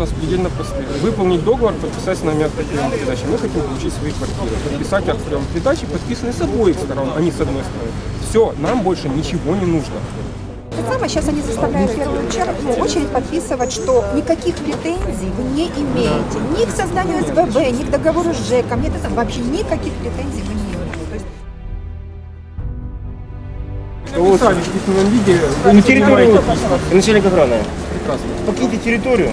Нас предельно простые. Выполнить договор, подписать с нами акт о приеме передачи. Мы хотим получить свои квартиры. Подписать акт приема передачи, подписанный с обоих сторон, а не с одной стороны. Все, нам больше ничего не нужно. Сейчас они заставляют в первую очередь, очередь подписывать, что никаких претензий вы не имеете. Ни к созданию СББ, ни к договору с ЖЭКом, нет, это вообще никаких претензий вы не имеете. То есть Вот. Написали в письменном виде. Понимаете письма. начальник охраны. Прекрасно. Покиньте территорию.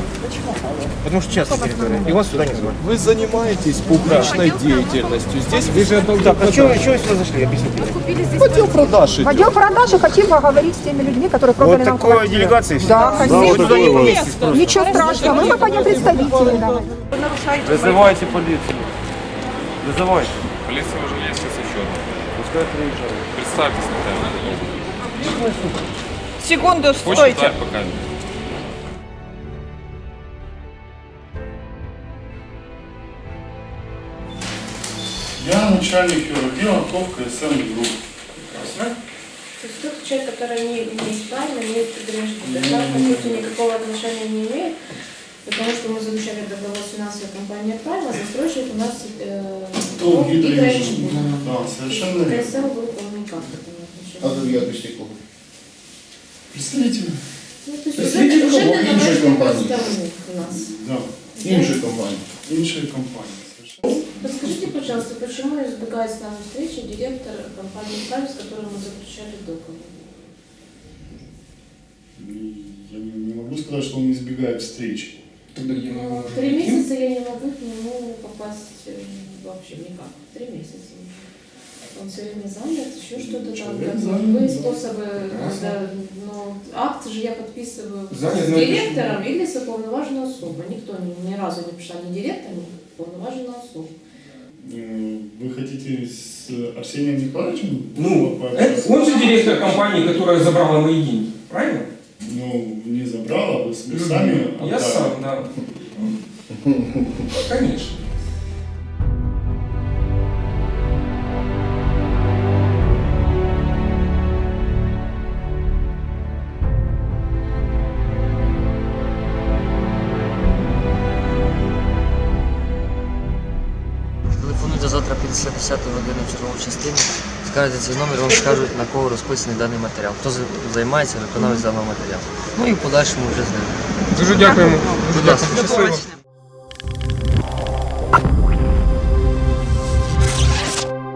Потому что частная территория. И вас сюда не звали. Вы занимаетесь публичной деятельностью. Здесь вы же Так, а что, что вы сюда зашли? Объясните. в отдел продаж в идет. отдел продажи хотим поговорить с теми людьми, которые Вот продали нам такой квартиру. делегации. Да, хотим. Вы туда не вместитесь просто. Ничего страшного, мы попадем представители. Да. Вызывайте полицию. Вызывайте. Полиция уже есть, если еще. Пускай приезжают. Представьтесь, Наталья. Секунду, Хочешь стойте. ждать пока? Я начальник отдела ТОВ КСМ Групп. То есть тот человек, который не имеет права, имеет предупреждение. Да, по сути, никакого отношения не имеет, потому что мы заключали договор с финансовой компанией «Прайма», застройщик у нас э, ТОВ гидроинженер. Да, совершенно верно. КСР группа никак к этому не А отношения. другие объяснику. Представитель. Ну, то есть Представитель уже, уже кого? на Іншої домашнем компанії. представлении у нас. Да. Іншої компанії. Іншої компанії. Подскажите, пожалуйста, почему избегает с нами встречи директор компании «Прайм», с которой мы заключали договор? Я не не могу сказать, что он избегает встреч. Тогда где мы его Ну, можем Три найти? месяца я не могу к нему попасть э, вообще никак. Три месяца. Он все время занят, еще что-то там. Человек как бы занят, Любые да. способы, Прекрасно. да, но акт же я подписываю Занят, с но это директором или с уполноваженной особой. Никто ни, ни разу не пришла ни директор, ни уполноваженная особа. Э, хотите с Арсением Николаевичем? Ну, это он же директор компании, которая забрала мои деньги. Правильно? Ну, не забрал, а вы сами Я отдали. сам, да. Конечно. Телефонуйте завтра 50 години в чергову частину, скажете цей номер, вам скажуть на кого розписаний даний матеріал, хто займається виконавець даного матеріалу. Ну і в подальшому вже з ним. Дуже дякуємо. Дуже щасливо.